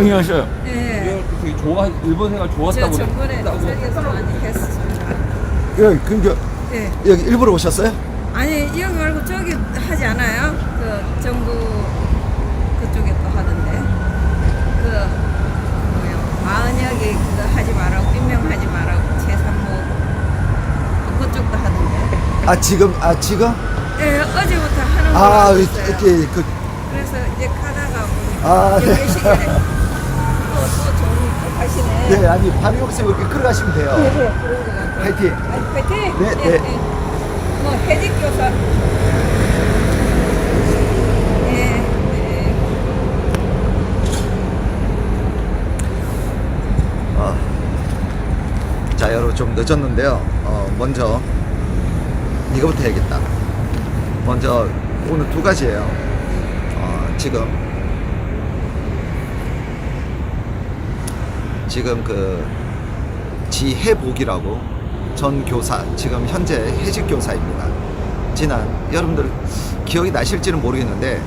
응하셔요. 예. 되게 좋아 일본 생활 저 좋았다고 전번에. 설계서 많이 했습니다. 여기 근데 예. 여기 일부러 오셨어요? 아니 여기 말고 저기 하지 않아요? 그 정부 그쪽에 또 하던데 그 뭐요 마흔여기 그거 하지 말라고 임명하지 말라고 재산모 그 그쪽도 하던데 아 지금 아 지금 예 어제부터 하는 거 아 알고 이렇게. 그 그래서 이제 가다가 보니까 아, 네. 몇 시간에 또또 하시네 예, 아니 밤이 없으면 이렇게 걸어가시면 돼요. 네, 그런 거 같아요. 파이팅. 아니, 파이팅! 네, 예, 네. 예. 뭐, 해직교사. 예, 예. 어. 자 여러분 좀 늦었는데요. 어, 먼저 이거부터 해야겠다. 먼저 오늘 두 가지예요. 어, 지금 지금 그 지혜복이라고 전 교사 지금 현재 해직 교사입니다. 지난 여러분들 기억이 나실지는 모르겠는데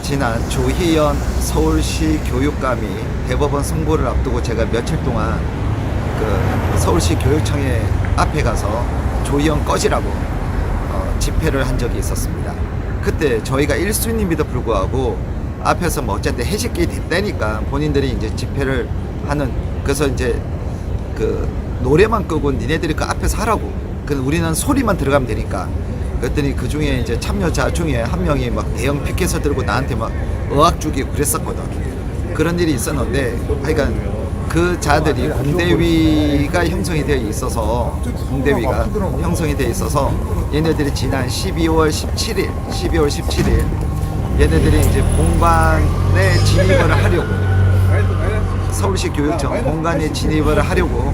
지난 조희연 서울시 교육감이 대법원 선고를 앞두고 제가 며칠 동안 그 서울시 교육청에 앞에 가서 조희연 꺼지라고 어, 집회를 한 적이 있었습니다. 그때 저희가 1순위임에도 불구하고 앞에서 뭐 어쨌든 해직이 됐다니까 본인들이 이제 집회를 하는 그래서 이제 그 노래만 끄고 니네들이 그 앞에서 하라고. 그 우리는 소리만 들어가면 되니까. 그랬더니 그 중에 이제 참여자 중에 한 명이 막 대형 피켓을 들고 나한테 막 의학 주기고 그랬었거든. 그런 일이 있었는데, 하여간 그 자들이 공대위가 형성이 되어 있어서 공대위가 형성이 되어 있어서 얘네들이 지난 12월 17일, 12월 17일 얘네들이 이제 본관에 진입을 하려고 서울시 교육청 본관에 진입을 하려고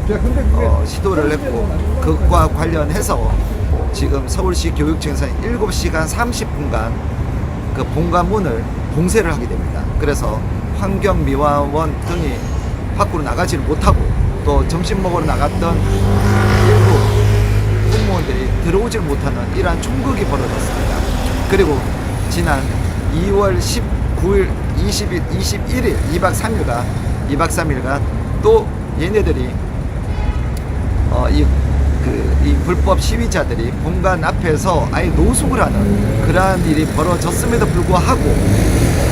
어, 시도를 했고 그것과 관련해서 지금 서울시 교육청에서 7시간 30분간 그 본관 문을 봉쇄를 하게 됩니다. 그래서 환경미화원 등이 밖으로 나가지를 못하고 또 점심 먹으러 나갔던 일부 공무원들이 들어오질 못하는 이러한 총극이 벌어졌습니다. 그리고 지난 2월 19일, 20일, 21일 2박 3일간 2박 3일간 또 얘네들이 어, 이, 그, 이 불법 시위자들이 본관 앞에서 아예 노숙을 하는 그러한 일이 벌어졌음에도 불구하고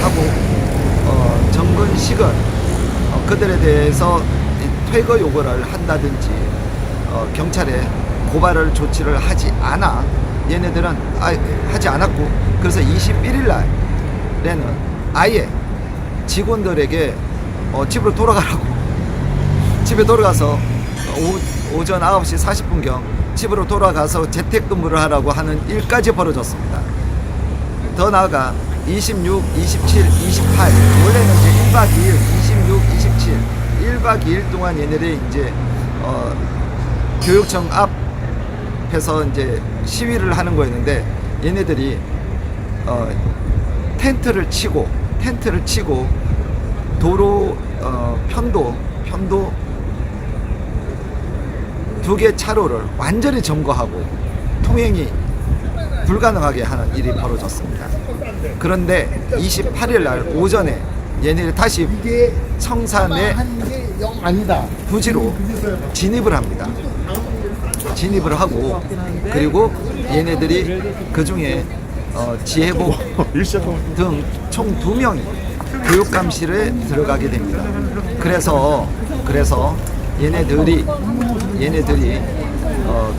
하고 어, 정근식은 어, 그들에 대해서 이 퇴거 요구를 한다든지 어, 경찰에 고발을 조치를 하지 않아 얘네들은 아, 하지 않았고 그래서 21일 날에는 아예 직원들에게 어, 집으로 돌아가라고 집에 돌아가서 오, 오전 9시 40분경 집으로 돌아가서 재택근무를 하라고 하는 일까지 벌어졌습니다. 더 나아가 26, 27, 28 원래는 이제 1박 2일, 26, 27 1박 2일 동안 얘네들이 이제 어, 교육청 앞에서 이제 시위를 하는 거였는데 얘네들이 어, 텐트를 치고 텐트를 치고 도로 어, 편도 편도 두 개 차로를 완전히 점거하고 통행이 불가능하게 하는 일이 벌어졌습니다. 그런데 28일 날 오전에 얘네들이 다시 청산의. 부지로 진입을 합니다. 진입을 하고 그리고 얘네들이 그 중에 어, 지혜복 등 총 두 명이 교육감실에 들어가게 됩니다. 그래서 그래서 얘네들이 얘네들이 어,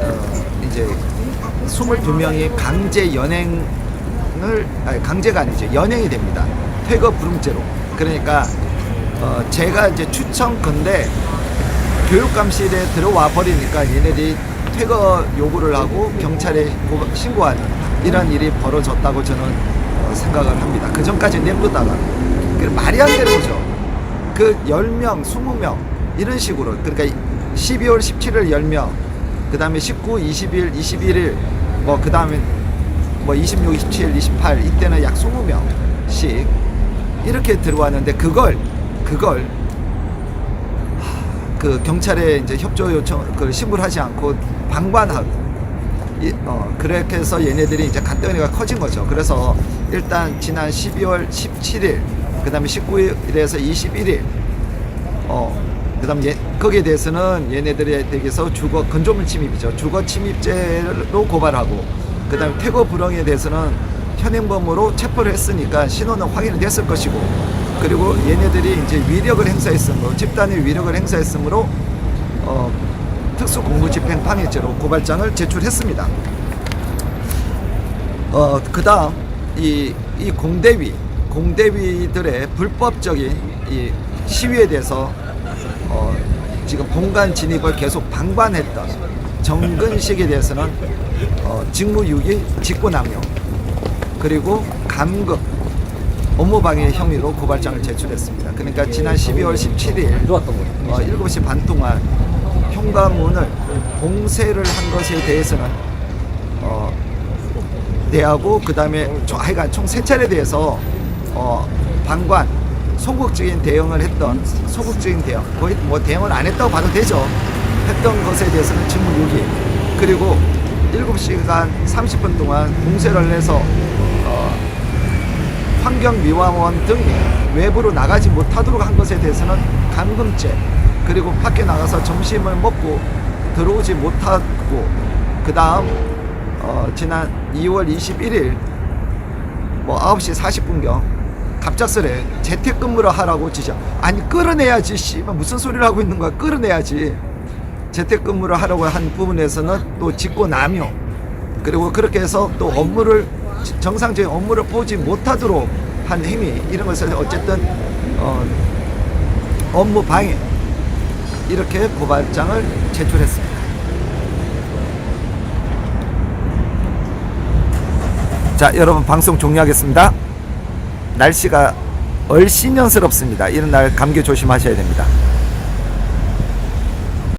어, 이제 22명이 강제 연행을 아니 강제가 아니죠 연행이 됩니다. 퇴거 불응죄로. 그러니까 어, 제가 이제 추천컨대 교육감실에 들어와 버리니까 얘네들이 퇴거 요구를 하고 경찰에 고- 신고하는 이런 일이 벌어졌다고 저는 어, 생각을 합니다. 그 전까지 그 말이 안 되는 거죠. 그 10명, 20명 이런 식으로 그러니까 12월 17일 10명 그 다음에 19, 20일, 21일 뭐 그 다음에 뭐 26, 27, 28 이때는 약 20명씩 이렇게 들어왔는데 그걸 그걸 그 경찰에 이제 협조 요청 그 신고를 하지 않고 방관하고 이, 어, 그렇게 해서 얘네들이 이제 간덩이가 커진 거죠. 그래서 일단 지난 12월 17일 그 다음에 19일에서 21일 어 그 다음 예, 거기에 대해서는 얘네들에 대해서 주거 건조물 침입이죠. 주거 침입죄로 고발하고 그 다음에 퇴거 불응에 대해서는 현행범으로 체포를 했으니까 신원은 확인이 됐을 것이고 그리고 얘네들이 이제 위력을 행사했으므로 집단의 위력을 행사했으므로 어, 특수 공무집행 방해죄로 고발장을 제출했습니다. 어, 그 다음, 이, 이 공대위, 공대위들의 불법적인 이 시위에 대해서 어, 지금 본관 진입을 계속 방관했던 정근식에 대해서는 어, 직무유기, 직권남용, 그리고 감금, 업무방해 혐의로 고발장을 제출했습니다. 그러니까 지난 12월 17일 좋았던 거. 어, 7시 반 동안 현관문을 봉쇄를 한 것에 대해서는 어, 대하고 그 다음에 하여간 총 세 차례에 대해서 어, 방관 소극적인 대응을 했던 소극적인 대응 거의 뭐 대응을 안 했다고 봐도 되죠. 했던 것에 대해서는 직무유기. 그리고 7시간 30분 동안 봉쇄를 해서 어, 환경미화원 등이 외부로 나가지 못하도록 한 것에 대해서는 감금죄 그리고 밖에 나가서 점심을 먹고 들어오지 못하고 그 다음 어, 지난 2월 21일 뭐 9시 40분경 갑작스레 재택근무를 하라고 지시 아니 끌어내야지 씨발. 무슨 소리를 하고 있는 거야? 끌어내야지. 재택근무를 하라고 한 부분에서는 또 직권남용 그리고 그렇게 해서 또 업무를 정상적인 업무를 보지 못하도록 한 행위 이런 것을 어쨌든 어, 업무 방해 이렇게 고발장을 제출했습니다. 자, 여러분 방송 종료하겠습니다. 날씨가 얼씬년스럽습니다. 이런 날 감기 조심하셔야 됩니다.